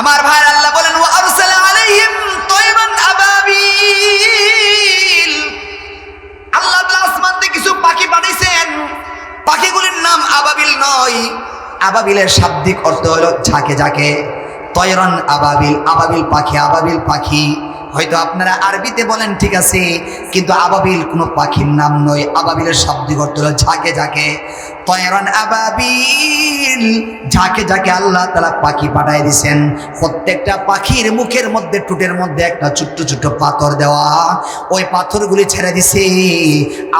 আমার ভাই আল্লাহ বলেন আলাইহিম আল্লাহ তাআলা আসমান থেকে কিছু পাখি পাঠাইছেন পাখিগুলির নাম আবাবিল নয়। আবাবিলের শাব্দিক অর্থ হলো ঝাঁকে ঝাঁকে। তয়রন আবাবিল আবাবিল পাখি আবাবিল পাখি। হয়তো আপনারা আরবিতে বলেন, ঠিক আছে। কিন্তু আবাবিল কোনো পাখির নাম নয়। আবাবিলের শাব্দিক অর্থ হলো ঝাঁকে ঝাঁকে। তয়রন আবাবিল। ঝাঁকে ঝাঁকে আল্লাহ তালা পাখি পাঠাই দিছেন, প্রত্যেকটা পাখির মুখের মধ্যে টুটের মধ্যে একটা ছোট্ট ছোট্ট পাথর দেওয়া। ওই পাথরগুলি ছেড়ে দিছে।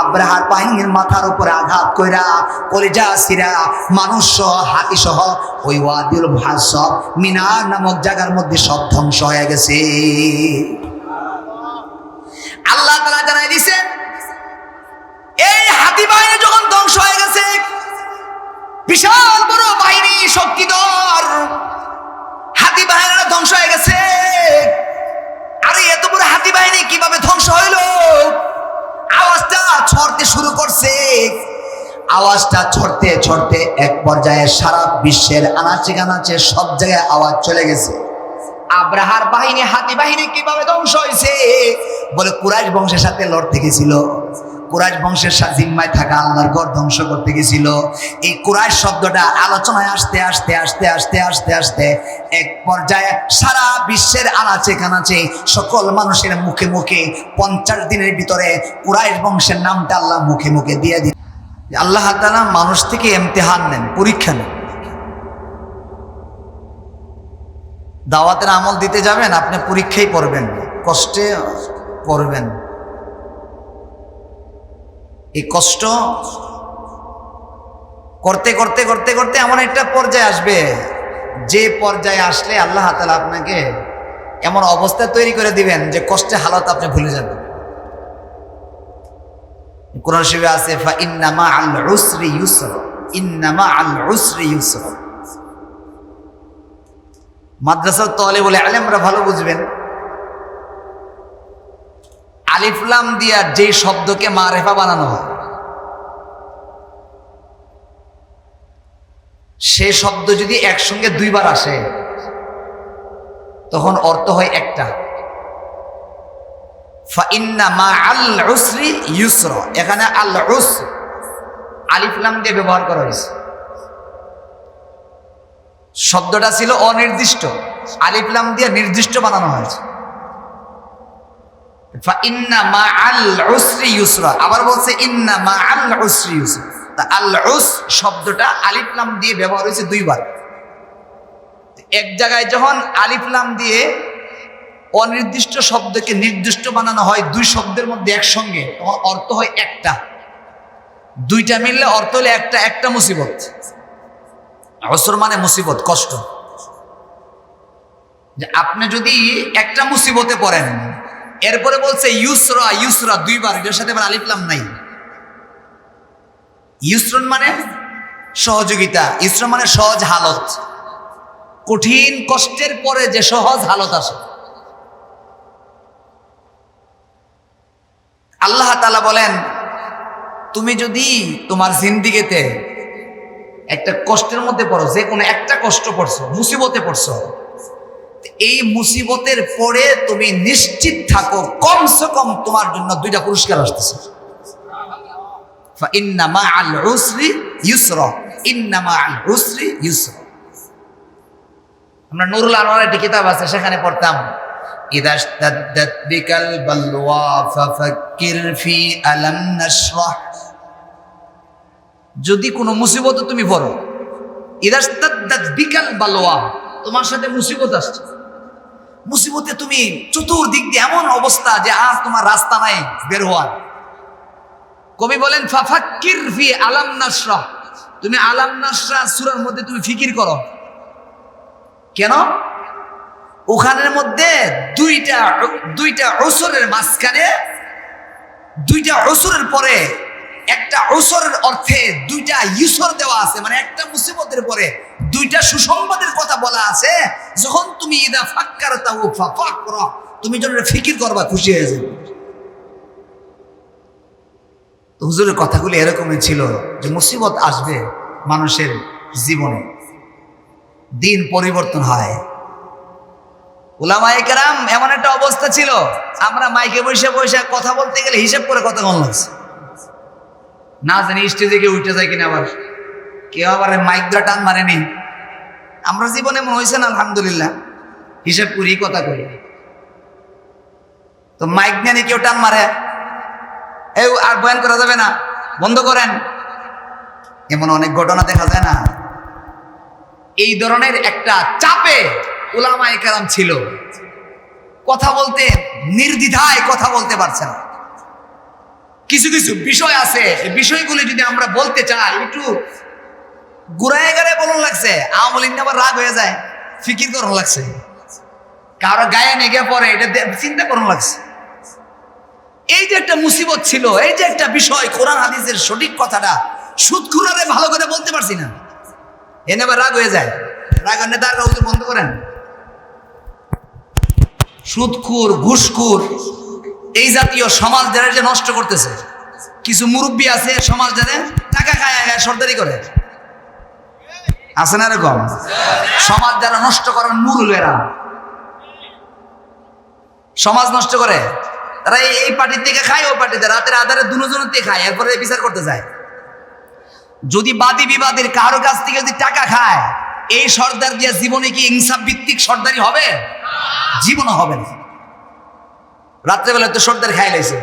আব্রাহার বাহিনীর মাথার উপরে আঘাত কইরা, কলিজা সিরা মানুষ সহ হাতি সহ ওই ওয়াদিউল ভাস মিনার নামক জায়গার মধ্যে সব ধ্বংস হয়ে গেছে। আল্লাহ তালা জানাই দিছেন, এই হাতি বাহিনী যখন ধ্বংস হয়ে গেছে বিশাল বড় বাহিনী শক্তিধর হাতি বাহিনীরা ধ্বংস হয়ে গেছে। আরে, এত বড় হাতি বাহিনী কীভাবে ধ্বংস হইল? আওয়াজটা ছড়তে শুরু করছে। আওয়াজটা ছড়তে ছড়তে এক পর্যায়ে সারা বিশ্বের আনাচে কানাচে সব জায়গায় আওয়াজ চলে গেছে। আব্রাহার বাহিনী, হাতি বাহিনী কীভাবে ধ্বংস হয়েছে বলে কুরাইশ বংশের সাথে লড়তে গেছিল। কুরাইশ বংশের জিম্মায় থাকা আল্লাহর ঘর ধ্বংস করতে গেছিল। এই কুরাইশ শব্দটা আলোচনায় আসতে আসতে আসতে আসতে আসতে আসতে এক পর্যায়ে সারা বিশ্বের আনাচে কানাচে সকল মানুষের মুখে মুখে পঞ্চাশ দিনের ভিতরে কুরাইশ বংশের নামটা আল্লাহ মুখে মুখে দিয়ে দিন আল্লাহ তালা মানুষ থেকে এমতেহান নেন, পরীক্ষা নেন। দাওয়াতের আমল দিতে যাবেন, আপনি পরীক্ষাই পড়বেন কষ্টে পড়বেন। এই কষ্ট করতে করতে করতে করতে এমন একটা পর্যায়ে আসবে। যে পর্যায়ে আসলে আল্লাহ তালা আপনাকে এমন অবস্থা তৈরি করে দিবেন যে কষ্টে হালত আপনি ভুলে যাবেন। কোরআন শিবে আছে, ফা ইন্নামা আল উসরি ইউসর। ইন্নামা আল উসরি ইউসর। মাদ্রাসার তলে বলে আলেমরা ভালো বুঝবেন। আলিফলাম দিয়া যে শব্দকে মারেফা বানানো হয়। সে শব্দ যদি একসঙ্গে দুইবার আসে, তখন অর্থ হয় একটা। এখানে আলিফলাম দিয়ে ব্যবহার করা হয়েছে। শব্দটা ছিল অনির্দিষ্ট। আলিফলাম দিয়ে নির্দিষ্ট বানানো হয়েছে। ফাইন্না মা আল উসরি ইউসরা। আবার বলছে, ইন্না মা আল উসরি ইউসরা। তা আল উস শব্দটা আলিফলাম দিয়ে ব্যবহার হয়েছে দুইবার। এক জায়গায় যখন আলিফলাম দিয়ে অনির্দিষ্ট শব্দকে নির্দিষ্ট বানানো হয়, দুই শব্দের মধ্যে একসঙ্গে, তখন অর্থ হয় একটা। দুইটা মিললে অর্থ হলে একটা একটা মুসিবত। অসর মানে মুসিবত, কষ্ট। যে আপনি যদি একটা মুসিবতে পড়েন, এরপরে বলছে ইউসরা ইউসরা, দুইবার, এটার সাথে আলিফলাম নাই। ইউসরন মানে সহযোগিতা, ইউসরন মানে সহজ হালত। কঠিন কষ্টের পরে যে সহজ হালত আসে। আল্লাহ তালা বলেন, তুমি যদি তোমার জিন্দিগিতে একটা কষ্টের মধ্যে পড়ো, যে কোনো একটা কষ্ট পড়ছো, মুসিবতে পড়ছো, এই মুসিবতের পরে তুমি নিশ্চিত থাকো, কমসে কম তোমার জন্য দুইটা পুরস্কার আসতেছে। ইন্না মা আল উসরি ইউসর ইন্না মা আল উসরি ইউসর আমরা নুরুল আনোয়ার একটি কিতাব আছে সেখানে পড়তাম إذا اشتدت بك البلوى ففكر في ألم نشرح যদি কোনো মুসিবত তুমি পড়ো ইদাস্তাদ্দাত বিকাল বালোয়া তোমার সাথে মুসিবত আসছে মুসিবতে তুমি চতুর্দিক দিয়ে এমন অবস্থা যে আর তোমার রাস্তা নাই বের হওয়ার কবি বলেন, ফাফাক্কির ফি আলাম নাসরা তুমি আলাম নাসরা সূরার মধ্যে তুমি ফিকির করো। কেন? ওখানের মধ্যে দুইটা দুইটা ওসরের মাঝখানে, দুইটা ওসরের পরে, একটা ওসরের অর্থে দুইটা ইউসর দেওয়া আছে মানে একটা মুসিবতের পরে দুইটা সুসংবাদের কথা বলা আছে, যখন তুমি ইদা ফাক্কার তাও ফাক তুমি এটা ফিকির করবা, খুশি হয়ে যাবে তো হুজুরের কথাগুলি এরকমই ছিল যে মুসিবত আসবে মানুষের জীবনে। দিন পরিবর্তন হয়। ওলামায়ে কেরাম এমন একটা অবস্থা ছিল, আমরা মাইকে বসে বসে কথা বলতে গেলে হিসাব করে কথা কম লাগছে। না জানি স্টেজে কেউ উঠে যায় কিনা আবার। কেউ আবার মাইক দিয়ে টান মারেনি আমরা জীবনে মনে হয়েছে না, আলহামদুলিল্লাহ। হিসাব করি, কথা করি। তো মাইক নিয়ে কেউ টান মারে। এই আর বয়ান করা যাবে না। বন্ধ করেন। এমন অনেক ঘটনা দেখা যায় না। এই ধরনের একটা চাপে উলামায়ে কেরাম ছিল। কথা বলতে নির্দ্বিধায় কথা বলতে পারছে না। কিছু কিছু বিষয় আছে। বিষয়গুলি যদি আমরা বলতে চাই, একটু গুড়ায় গাড়ে বলুন লাগছে। আওয়ামী লীগ আবার রাগ হয়ে যায়। ফিকির করুন লাগছে। কারও গায়ে নেগে পরে এটা চিন্তা করুন লাগছে। এই যে একটা মুসিবত ছিল, এই যে একটা বিষয়, কোরআন হাদিসের সঠিক কথাটা সুদ খুনারে ভালো করে বলতে পারছি না। এনে আবার রাগ হয়ে যায়। রাগ হলে তার হুজুর বন্ধ করেন? সুদখুর, ঘুষখুর, এই জাতীয় সমাজ যারা যে নষ্ট করতেছে, কিছু মুরব্বী আছে সমাজ যারা টাকা খায় সর্দারি করে। আছে না এরকম? সমাজ যারা নষ্ট করার মূল এরা সমাজ নষ্ট করে? তারা এই পার্টির থেকে খায় ওই পার্টিতে। রাতের আধারে দুজনের খায়, এরপরে বিচার করতে যায়। যদি বাদী বিবাদের কারও কাছ থেকে যদি টাকা খায়, এই সর্দার দিয়া জীবনে কি ইনসাফ ভিত্তিক সর্দারি হবে? জীবনও হবে না। রাত্রেবেলা তো সর্দার খাই লাইছে।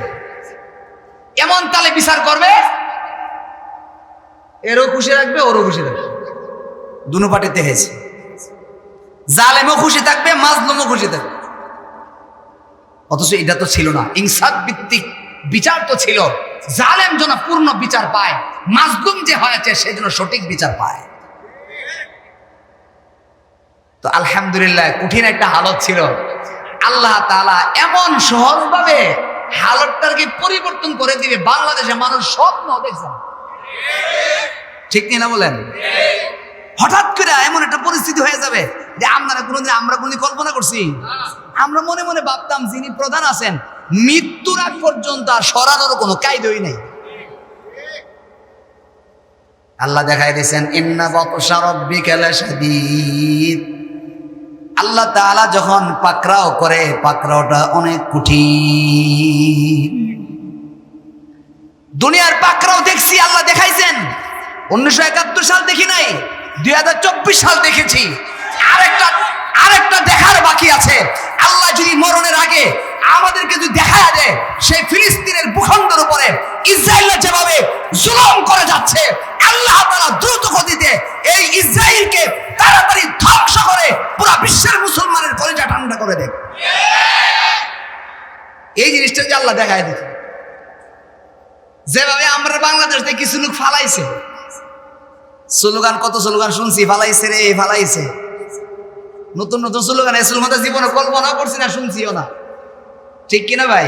এমন তালে বিচার করবে? এরও খুশি রাখবে ওরও খুশি রাখবে দুনো পার্টিতে হয়েছে জালেমও খুশি থাকবে, মাজলুমও খুশি থাকবে। অথচ এটা তো ছিল না। ইনসাফ ভিত্তিক বিচার তো ছিল। জালেম যেন পূর্ণ বিচার পায়, মাজলুম যে হয়েছে সে যেন সঠিক বিচার পায়। তো আলহামদুলিল্লাহ, কঠিন একটা হালত ছিল। আল্লাহ তাআলা এমন সহজভাবে হালতটাকে পরিবর্তন করে দিবে বাংলাদেশে মানুষ স্বপ্ন দেখছেন ঠিক কিনা বলেন? হঠাৎ করে এমন একটা পরিস্থিতি হয়ে যাবে যে আপনারা কোনোদিন আমরা কোনোদিন কল্পনা করছি। আমরা মনে মনে ভাবতাম যিনি প্রধান আছেন, মৃত্যুর আগ পর্যন্ত আর সরানোর কোনো কায়দই নেই। আল্লাহ দেখাই দিয়েছেন, ইন্না আল্লাহ তাআলা যখন পাকড়াও করে, পাকড়াওটা অনেক কঠিন। দুনিয়ার পাকড়াও দেখছি, আল্লাহ দেখাইছেন। উনিশশো একাত্তর সাল দেখি নাই দুই হাজার চব্বিশ সাল দেখেছি। আরেকটা আরেকটা দেখার বাকি আছে। আল্লাহ যদি মরণের আগে আমাদেরকে যদি দেখা দেয়, সেই ফিলিস্তিনের ভূখণ্ডের উপরে ইসরায়েল যেভাবে জুলুম করে যাচ্ছে, আল্লাহ তাআলা দ্রুত গতিতে এই ইসরায়েলকে তাড়াতাড়ি ধ্বংস করে পুরো বিশ্বের মুসলমানের কলিজা ঠান্ডা করে দেয় এই জিনিসটা যে আল্লাহ দেখায় দিচ্ছে যেভাবে আমরা বাংলাদেশ থেকে কিছু লোক ফালাইছে স্লোগান, কত স্লোগান শুনছি, ফালাইছে রে, ফালাইছে। নতুন নতুন স্লোগান, এই স্লোগান জীবনে কল্পনা করছি না, শুনছিও না। ঠিক কিনা ভাই?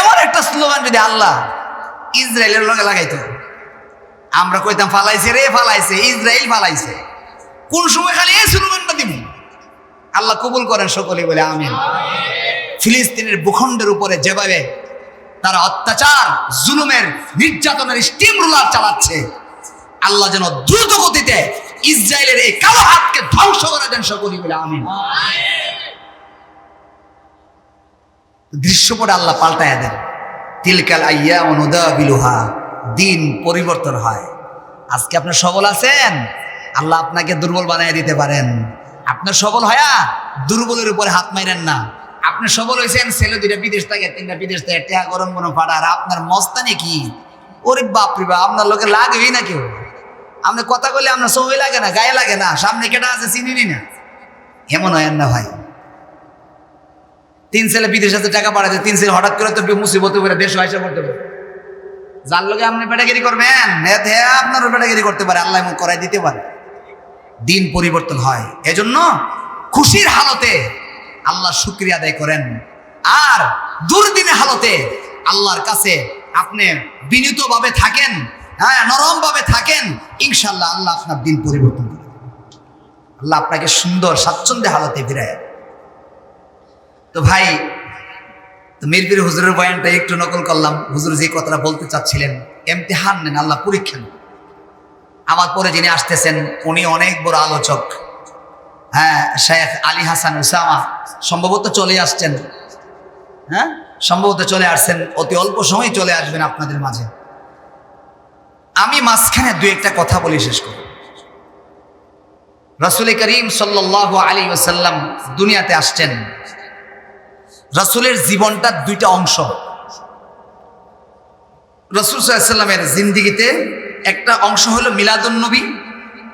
এমন একটা স্লোগান যদি আল্লাহ ইসরায়েলের লগে লাগাইতো। আমরা কইতাম, ফালাইছে রে, ফালাইছে, ইসরায়েল ফালাইছে। কোন সময় খালি এই স্লোগানটা দিব? আল্লাহ কবুল করেন সকলে বলে আমি ফিলিস্তিনের ভূখণ্ডের উপরে যেভাবে তারা অত্যাচার, জুলুমের, নির্যাতনের স্টিম রুলার চালাচ্ছে আল্লাহ যেন দ্রুত গতিতে ইসরায়েলের এই কালো হাতকে ধ্বংস করার জন্য সকলি বলে, আমিন। দৃশ্যপট আল্লাহ পাল্টায় দেন, তিলকাল আইয়া অনুদা বিলুহা দিন পরিবর্তন হয়। আজকে আপনার সবল আছেন? আল্লাহ আপনাকে দুর্বল বানিয়ে দিতে পারেন। আপনার সবল হয়া দুর্বলের উপরে হাত মাইরেন না। আপনি সবল হয়েছেন ছেলে দুইটা বিদেশ থাকে, তিনটা বিদেশ থেকে টেহা গরম গরম ফাটা আর আপনার মস্তানি কি? ওরে বাপরে বাপ, আপনার লোকে লাগবেই না কেউ। আপনি কথা বললে আপনার সময় লাগে না, গায়ে লাগে না, সামনে কেটা আছে চিনিনি না? এমন হয় না ভাই। তিন ছেলে বিদেশ টাকা পাঠাতে তিন ছেলে হঠাৎ করে তো মুসিবত করে দেশ আইসা করতে পারে যার লোকে আপনি পেটাগিরি করবেন এতে আপনারও পেটাগিরি করতে পারে, আল্লাহ এমন করাই দিতে পারে। দিন পরিবর্তন হয়। এজন্য খুশির হালতে আল্লাহ শুক্রিয়া আদায় করেন। আর দুর্দিনে হালতে আল্লাহর কাছে আপনি বিনীতভাবে থাকেন। হ্যাঁ নরমভাবে থাকেন ইনশাল্লাহ আল্লাহ আপনার দিন পরিবর্তন করে আল্লাহ আপনাকে সুন্দর স্বাচ্ছন্দ্যে হালতে ফিরায় তো ভাই, তো মিরপির হুজুরের বয়ানটা একটু নকল করলাম। হুজুর যে কথাটা বলতে চাচ্ছিলেন, এমতিহান নেন, আল্লাহ পরীক্ষা নেন। আমার পরে যিনি আসতেছেন, উনি অনেক বড় আলোচক। হ্যাঁ শেখ আলী হাসান উসামা, সম্ভবত চলে আসছেন। হ্যাঁ সম্ভবত চলে আসছেন, অতি অল্প সময় চলে আসবেন আপনাদের মাঝে। আমি মাঝখানে দু একটা কথা বলি শেষ করি রসুল করিম সাল্লাহ আলী ওসাল্লাম দুনিয়াতে আসছেন। রসুলের জীবনটা দুইটা অংশ। রসুল সাল্লামের জিন্দিগিতে একটা অংশ হলো মিলাদুন নবী,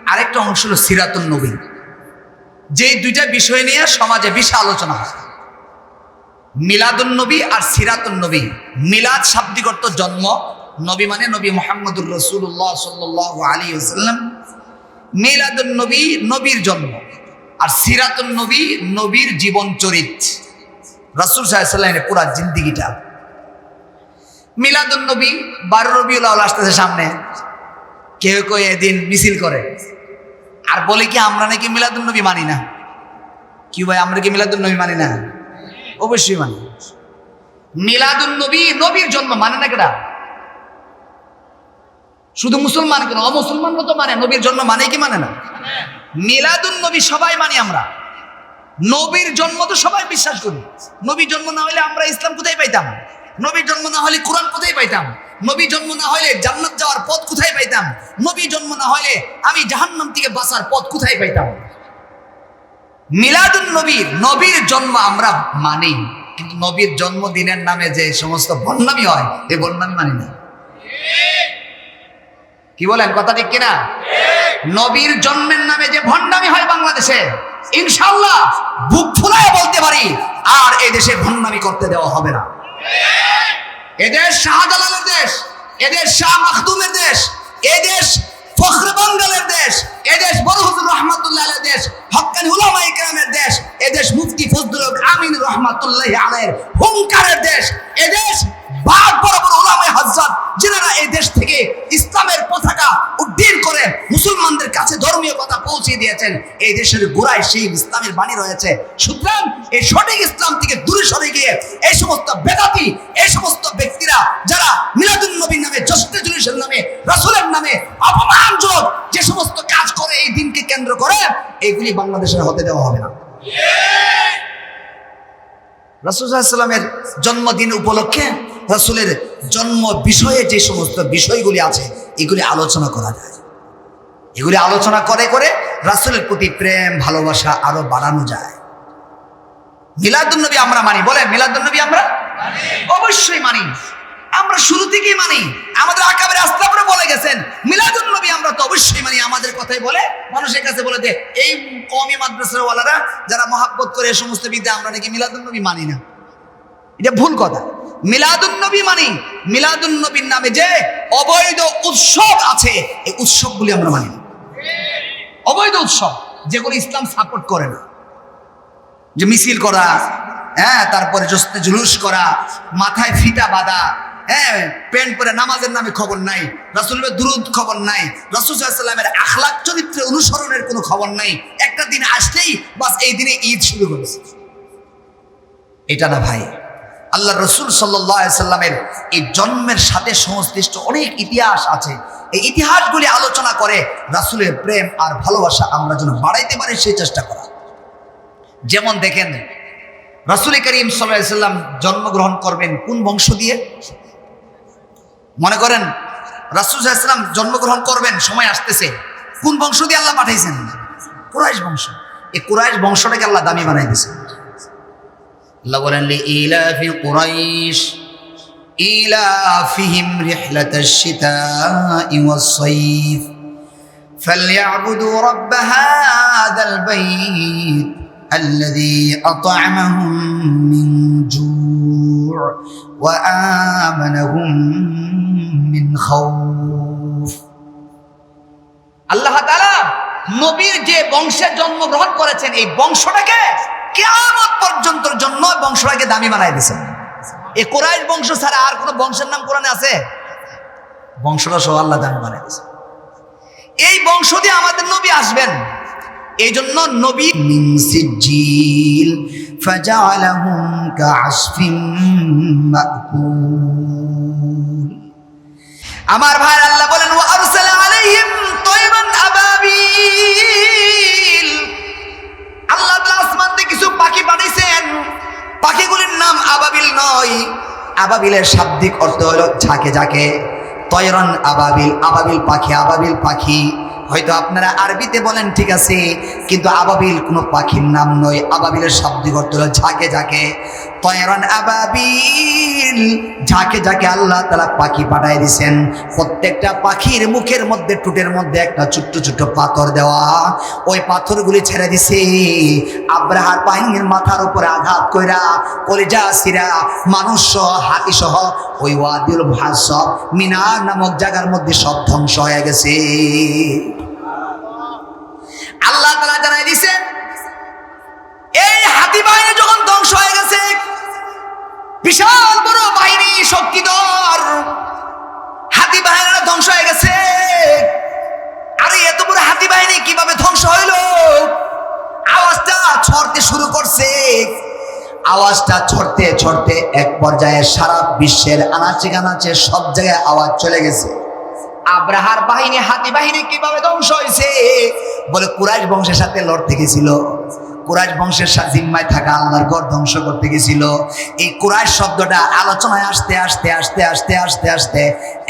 আরেকটা অংশ হলো সিরাতুল নবী। যে দুইটা বিষয় নিয়ে সমাজে বিশাল আলোচনা হয়। মিলাদুন নবী আর সিরাতুন নবী। মিলাদ শাব্দিক অর্থ জন্ম নবী মানে নবী মোহাম্মদুর রসুল্লাহ সাল্লাহ আলী ওসাল্লাম মিলাদুন নবী, নবীর জন্ম। আর সিরাতুন নবী, নবীর জীবন চরিত রসুল সাহেবের পুরা জিন্দিগিটা। মিলাদুন নবী, বারো রবিউল আসতেছে সামনে। কেউ কেউ এদিন মিছিল করে। আর বলে কি, আমরা নাকি মিলাদুন নবী মানি না? কি ভাই, আমরা কি মিলাদুন নবী মানি না? অবশ্যই মানি। মিলাদুন নবী, নবীর জন্ম মানে না কেটা? শুধু মুসলমান কেন? অমুসলমানরা তো মানে নবীর জন্ম মানে কি মানে না? মিলাদুন নবী সবাই মানি আমরা। নবীর জন্ম তো সবাই বিশ্বাস করি। নবী জন্ম না হলে আমরা ইসলাম কোথায় পাইতাম? নবীর জন্ম না হলে কোরআন কোথায় পাইতাম? নবী জন্ম না হলে জান্নাত যাওয়ার পথ কোথায় পাইতাম? নবী জন্ম না হলে আমি জাহান্নাম থেকে বাঁচার পথ কোথায় পাইতাম? মিলাদুন নবীর নবীর জন্ম আমরা মানি। কিন্তু নবীর জন্মদিনের নামে যে সমস্ত বন্যামি হয় এই বন্যামি মানি না। কি বলেন, কথা ঠিক কিনা? নবীর জন্মের নামে যে ভণ্ডামি হয় বাংলাদেশে ইনশাল্লাহ বুক ফুলায় বলতে পারি, আর এই দেশে ভণ্ডামি করতে দেওয়া হবে না। এদেশ শাহজালালের দেশ, এদেশ শাহ মাখদুমের দেশ, এদেশ ফখরে বাঙ্গালের দেশ, এদেশ বড় হুজুর রহমাতুল্লাহ দেশ হক্কানি উলামা ইকরামের দেশ, এদেশ মুফতি ফজলুল আমিন রহমাতুল্লাহ আলাইহির হুঙ্কারের দেশ, এদেশ বাদ বড় উলামায়ে হযরত যারা এই দেশ থেকে ইসলামের পতাকা উড্ডীন করে মুসলমানদের কাছে ধর্মীয় কথা পৌঁছে দিয়েছেন, এই দেশের গোড়ায় সেই ইসলামের বাণী রয়েছে। সুতরাং এই সঠিক ইসলাম থেকে দূরে সরে গিয়ে এই সমস্ত বেদাতি, এই সমস্ত ব্যক্তিরা যারা মিলাদুল নবীর নামে জশ্নে জুলুসের নামে, রাসূলের নামে অপমানজনক যে সমস্ত কাজ করে এই দিনকে কেন্দ্র করে এইগুলি বাংলাদেশের হতে দেওয়া হবে না। রাসুলের জন্মদিন উপলক্ষে রাসুলের জন্ম বিষয়ে যে সমস্ত বিষয়গুলি আছে, এগুলি আলোচনা করা যায়। এগুলি আলোচনা করে করে রাসুলের প্রতি প্রেম, ভালোবাসা আরও বাড়ানো যায়। মিলাদুন্নবী আমরা মানি, বলেন মিলাদুন্নবী আমরা অবশ্যই মানি। আমরা শুরু থেকেই মানি। আমাদের আকাবের আস্তে বলে গেছেন কথাই বলে, মানুষের কাছে বলে দে, এই কমি মাদ্রাসার ওয়ালারা যারা মহাব্বত করে এই সমস্ত বিদ্যা আমরা নাকি মিলাদুল নবী মানি না। এটা ভুল কথা। মিলাদুল নবী মানি মিলাদুল নবীর নামে যে অবৈধ উৎসব আছে, এই উৎসবগুলি আমরা মানি না। অবৈধ উৎসব, যেগুলো ইসলাম সাপোর্ট করে না। যে মিছিল করা হ্যাঁ তারপরে জোস্তে জুলুস করা, মাথায় ফিতা বাঁধা হ্যাঁ প্যান্ট পরে নামাজের নামে খবর নাই, রাসুলের দুরুদ খবর নাই রাসুলের আখলাক চরিত্রের অনুসরণের কোনো খবর নাই। একটা দিন আসলেই বাস এই দিনে ঈদ শুরু করেছে এটা না ভাই আল্লাহ রসুল সাল্লামের এই জন্মের সাথে সংশ্লিষ্ট অনেক ইতিহাস আছে। এই ইতিহাসগুলি আলোচনা করে রাসুলের প্রেম আর ভালোবাসা আমরা যেন বাড়াইতে পারি, সেই চেষ্টা করা। যেমন দেখেন, রাসুল করিম সাল্লাম জন্মগ্রহণ করবেন কোন বংশ দিয়ে? মনে করেন রাসুল ইসলাম জন্মগ্রহণ করবেন সময় আসতেছে কোন বংশ দিয়ে আল্লাহ পাঠাইছেন কুরাইশ বংশ এই কুরাইশ বংশটাকে আল্লাহ দামি বানাই দিয়েছেন আল্লাহ বলেন ইলাফি কুরাইশ ইলাফিহিম রিহলাতাশ শিতাই ওয়াস-সাইফ فليعبدوا رب هذا البيت الذي أطعمهم من جوع وآمنهم من خوف আল্লাহ তাআলা নবীর যে বংশে জন্মগ্রহণ করেছেন এই বংশটাকে কিয়ামত পর্যন্ত জন্য বংশটাকে দামি বানাই দিয়েছেন এই কোরআশ বংশ ছাড়া আর কোনো বংশের নাম কোরআনে আছে বংশটা সহ আল্লাহ দামি বানাই দিয়েছেন এই বংশ দিয়ে আমাদের নবী আসবেন এই জন্য নবী মিন সিজিল فجعلهم كعصف مأكول. আমার ভাই আল্লাহ বলেন ও আরসাল আলাইহিম তৈবান আবাবিল। আল্লাহ আসমান থেকে কিছু পাখি পাঠিয়েছেন পাখিগুলির নাম আবাবিল নয়। আবাবিলের শাব্দিক অর্থ হলো ঝাঁকে ঝাঁকে। তয়রন আবাবিল আবাবিল পাখি আবাবিল পাখি। হয়তো আপনারা আরবিতে বলেন, ঠিক আছে। কিন্তু আবাবিল কোনো পাখির নাম নয়। আবাবিলের শব্দ হলো ঝাঁকে ঝাঁকে। তয়রন আবাবিল। ঝাঁকে ঝাঁকে আল্লাহ তালা পাখি পাঠাই দিছেন, প্রত্যেকটা পাখির মুখের মধ্যে টুটের মধ্যে একটা ছোট্ট ছোট্ট পাথর দেওয়া। ওই পাথরগুলি ছেড়ে দিছে। আব্রাহার বাহিনীর মাথার উপরে আঘাত কইরা, কলিজা সিরা মানুষ সহ হাতি সহ ওই ওয়াদিউল ভাস মিনার নামক জায়গার মধ্যে সব ধ্বংস হয়ে গেছে। আল্লাহ তালা জানাই দিছেন এই হাতি বাহিনী যখন ধ্বংস হয়ে গেছে, বিশাল বড় বাহিনী শক্তিধর হাতি বাহিনীরা ধ্বংস হয়ে গেছে। আরে, এত বড় হাতি বাহিনী কীভাবে ধ্বংস হইল? আওয়াজটা ছড়তে শুরু করছে। আওয়াজটা ছড়তে ছড়তে এক পর্যায়ে সারা বিশ্বের আনাচে কানাচে সব জায়গায় আওয়াজ চলে গেছে। আব্রাহার বাহিনী, হাতি বাহিনী কীভাবে ধ্বংস হয়েছে বলে কুরাইশ বংশের সাথে লড়তে গেছিল। কুরাইশ বংশের জিম্মায় থাকা আল্লাহর ঘর ধ্বংস করতে গেছিল। এই কুরাইশ শব্দটা আলোচনায় আসতে আসতে আসতে আসতে আসতে আসতে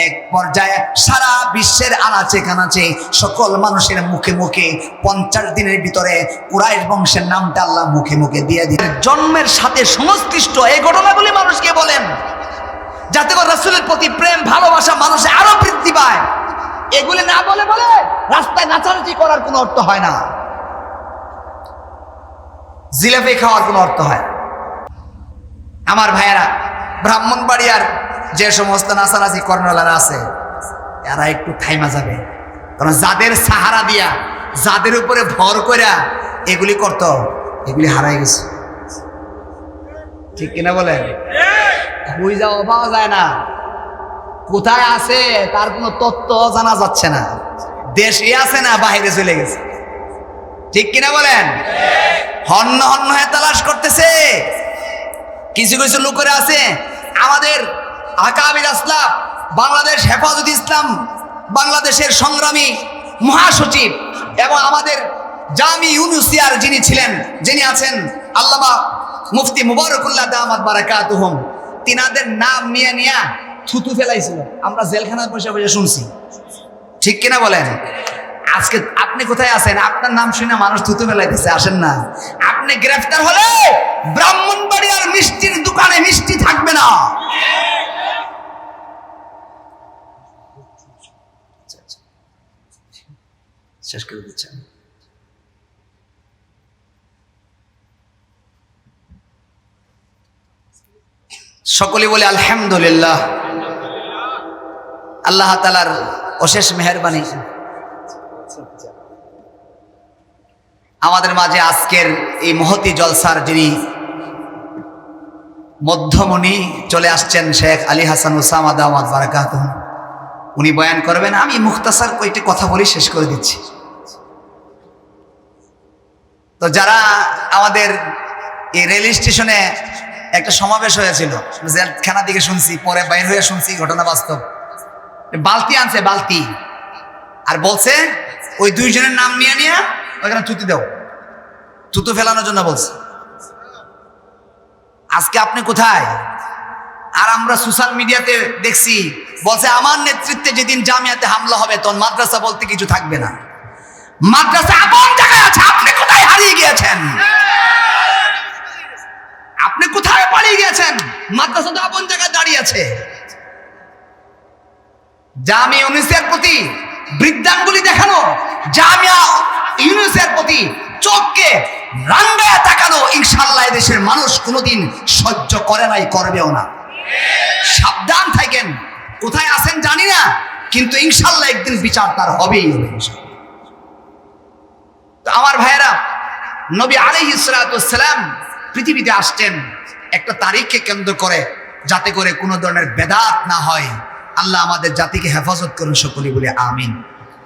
এক পর্যায়ে সারা বিশ্বের আনাচে কানাচে সকল মানুষের মুখে মুখে পঞ্চাশ দিনের ভিতরে কুরাইশ বংশের নামটা আল্লাহ মুখে মুখে দিয়ে দিয়ে জন্মের সাথে সংশ্লিষ্ট এই ঘটনাগুলি মানুষকে বলেন, যাতে করে রসুলের প্রতি প্রেম, ভালোবাসা মানুষে আরও বৃদ্ধি পায়। এগুলি না বলে বলে রাস্তায় নাচানাচি করার কোনো অর্থ হয় না। জিলাপি খাওয়ার কোনো অর্থ হয়। আমার ভাইয়েরা, ব্রাহ্মণবাড়িয়ার যে সমস্ত নাচানাচি কর্ণলারা আছে, এরা একটু থাইমা যাবে। কারণ যাদের সাহারা দিয়া, যাদের উপরে ভর কইরা এগুলি করত, এগুলি হারাই গেছে। ঠিক কিনা বলেন? খুঁজে যাওয়া পাওয়া যায় না। কোথায় আছে, তার কোনো তত্ত্ব জানা যাচ্ছে না। দেশে আছে না বাইরে চলে গেছে। ঠিক কিনা বলেন? হন্য হন্য হয়ে তালাশ করতেছে। কিছু কিছু লোকেরা আছে, আমাদের আকাবির আসলাম, বাংলাদেশ হেফাজত ইসলাম, বাংলাদেশের সংগ্রামী মহাসচিব এবং আমাদের জামি ইউনুসিয়ার যিনি ছিলেন, যিনি আছেন আল্লামা মুফতি মুবারকুল্লাহ দামাত বারাকাতুহুম, তিনাদের নাম নিয়ে নিয়ে থুতু ফেলাইছিল। আমরা জেলখানায় বসে বসে শুনছি। ঠিক কিনা বলেন? আজকে আপনি কোথায় আছেন? আপনার নাম শুনে মানুষ থুতু ফেলাইতেছে, আসেন না। আপনি গ্রেফতার হলে ব্রাহ্মণবাড়িয়ার মিষ্টির দোকানে মিষ্টি থাকবে না। শেষ করে দিচ্ছেন সকলে বলে আলহামদুলিল্লাহ। আল্লাহ তালার অশেষ মেহরবানি। আমাদের মাঝে আজকের এই মহতি জলসার যিনি মধ্যমণি চলে আসছেন শেখ আলী হাসান উসামা দামাদ বারাকাত উনি বয়ান করবেন, আমি মুখতাসার কয়েকটি কথা বলি, শেষ করে দিচ্ছি। তো যারা আমাদের এই রেল স্টেশনে একটা সমাবেশ হয়েছিল জেলখানা দিকে শুনছি, পরে বাইর হয়ে শুনছি, ঘটনা বাস্তব। বালতি আনছে, বালতি। আর বলছে, ওই দুইজনের নাম নিয়ে নিয়ে ওইখানে থুতি দাও। থুতু ফেলানোর জন্য বলছে। আজকে আপনি কোথায়? আর আমরা সোশ্যাল মিডিয়াতে দেখছি, বলছে, আমার নেতৃত্বে যেদিন জামিয়াতে হামলা হবে, তখন মাদ্রাসা বলতে কিছু থাকবে না। মাদ্রাসা আপন জায়গায় আছে, আপনি কোথায় হারিয়ে গিয়েছেন? আপনি কোথায় পালিয়ে গিয়েছেন? মাদ্রাসা তো আপন জায়গায় দাঁড়িয়ে আছে। জামি ইউনিসের প্রতি বৃদ্ধাঙ্গুলি দেখানো, জামিয়া ইউনিসের প্রতি চোখকে রাঙ্গায় তাকানো ইনশাল্লাহ দেশের মানুষ কোনোদিন সহ্য করে নাই, করবেও না। সাবধান থাকেন। কোথায় আছেন জানি না, কিন্তু ইনশাল্লাহ একদিন বিচার তার হবেই হবে আমার ভাইয়েরা, নবী আলী ইসরাতাম পৃথিবীতে আসছেন একটা তারিখকে কেন্দ্র করে, যাতে করে কোনো ধরনের বেদাত না হয়। আল্লাহ আমাদের জাতিকে হেফাজত করুন সকলে বলে আমিন।